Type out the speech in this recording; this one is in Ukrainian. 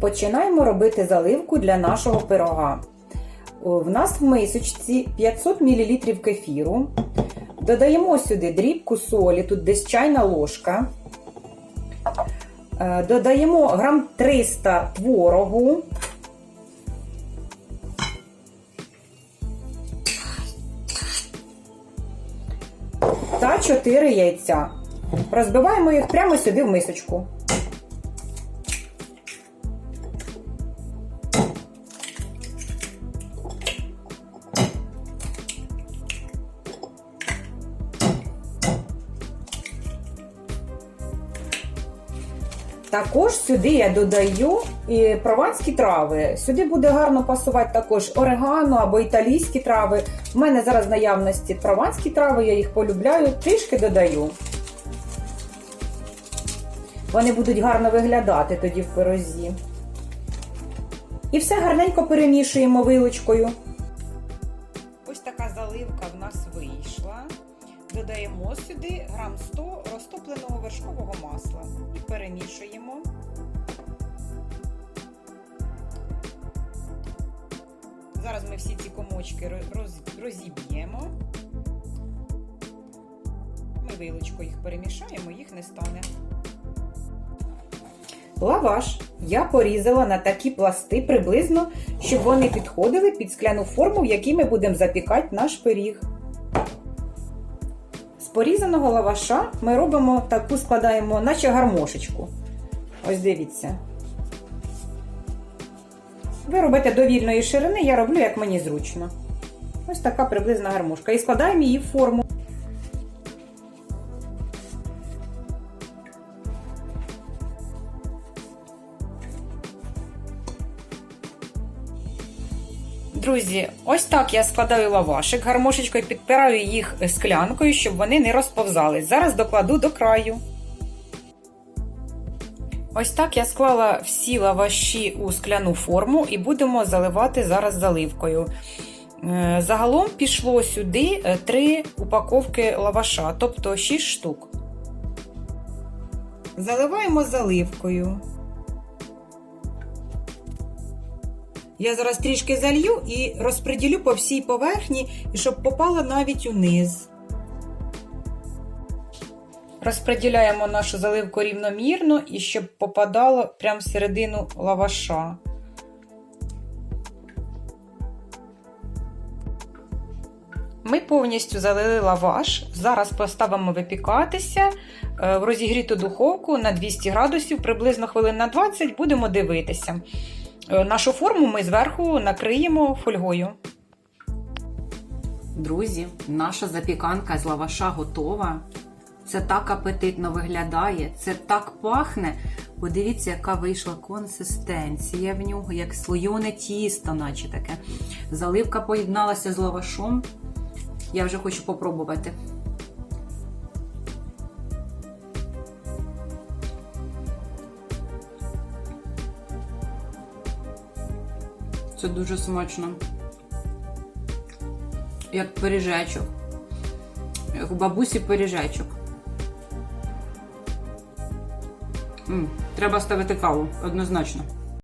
Починаємо робити заливку для нашого пирога. В нас в мисочці 500 мл кефіру. Додаємо сюди дрібку солі, тут десь чайна ложка. Е, Додаємо грам 300 творогу. Та 4 яйця. Розбиваємо їх прямо сюди в мисочку. Також сюди я додаю і прованські трави. Сюди буде гарно пасувати також орегано або італійські трави. У мене зараз в наявності прованські трави, я їх полюбляю, трішки додаю. Вони будуть гарно виглядати тоді в пирозі. І все гарненько перемішуємо вилочкою. Додаємо сюди грам 100 розтопленого вершкового масла і перемішуємо. Зараз ми всі ці комочки розіб'ємо. Ми вилочкою їх перемішаємо, їх не стане. Лаваш я порізала на такі пласти приблизно, щоб вони підходили під скляну форму, в якій ми будемо запікати наш пиріг. З порізаного лаваша ми робимо таку складаємо, наче гармошечку. Ось дивіться. Ви робите довільної ширини, я роблю, як мені зручно. Ось така приблизна гармошка. І складаємо її в форму. Друзі, ось так я складаю лавашик гармошечкою, підпираю їх склянкою, щоб вони не розповзались. Зараз докладу до краю. Ось так я склала всі лаваші у скляну форму і будемо заливати зараз заливкою. Е, Загалом пішло сюди 3 упаковки лаваша, тобто 6 штук. Заливаємо заливкою. Я зараз трішки залью і розподілю по всій поверхні, і щоб попало навіть униз. Розподіляємо нашу заливку рівномірно і щоб попадало прямо всередину лаваша. Ми повністю залили лаваш. Зараз поставимо випікатися е, в розігріту духовку на 200 градусів, приблизно хвилин на 20 будемо дивитися. Е, Нашу форму ми зверху накриємо фольгою. Друзі, наша запіканка з лаваша готова. Це так апетитно виглядає, це так пахне. Подивіться, яка вийшла консистенція в нього, як слоєне тісто, наче таке. Заливка поєдналася з лавашом. Я вже хочу попробувати. Це дуже смачно. Як пиріжечок. Як у бабусі пиріжечок. Треба ставити каву, однозначно.